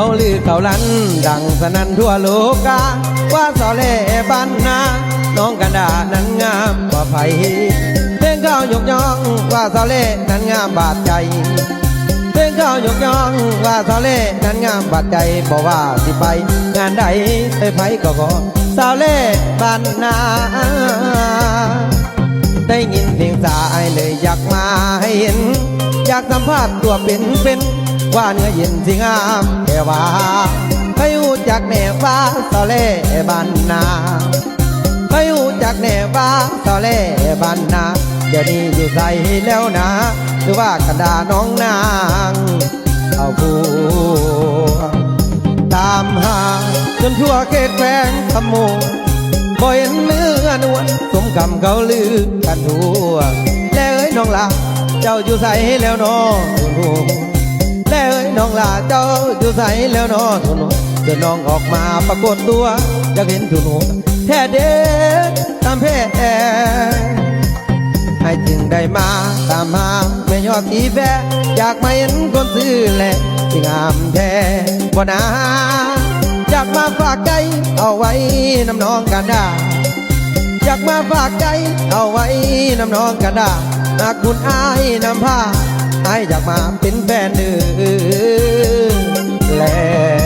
าลือเขาลัน ดังสนั่นทั่วโลกา ว่าสอเล่บ้านนาน้องกันดานั้นงามกว่าไผเพลงเขายกย่องว่าสอเล่นั้นงามบาดใจเพลงเขายกย่องว่าสาวเล่นั้นงามบาดใจบอกว่าสิไป งานใดไปไผก็ขอสาวเล่บ้านนาได้ยินเพลงสายเลยอยากมาให้เห็น อยากสัมภาษณ์ตัวเป็นเป็น ว่าเนื้อเย็นสิงามแต่ว่าให้รู้จักแน่ว่าสาวเลบ้านนาให้รู้จักแน่ว่าสาวเลบ้านนาเดี๋ยวนี้อยู่ใส่แล้วนะหรือว่ากันดาน้องนางเอาผู้ตามหาจนทั่วเขตแขวงขโมยบ่เห็นเนื้อนวลสมคำเขาลือกันทั่วแล้วเอ้ยน้องลาเจ้าอยู่ใส่แล้วน้อง แล้วเอ้ยน้องลาเจ้าอยู่ใสแล้วน้องทุนเดินน้องออกมาปรากฏตัวอยากเห็นทุนแท้เด็ดตามแพ้ให้จึงได้มาตามหาไม่ยอดทีแฟอยากมาเห็นคนซื้อแหละที่งามแท้บ่นาอยากมาฝากใจเอาไว้น้ำน้องกันดาอยากมาฝากใจเอาไว้น้ำน้องกันดาหากคุณอายนำพา ออยากมาเป็นแฟนเดือแล้ว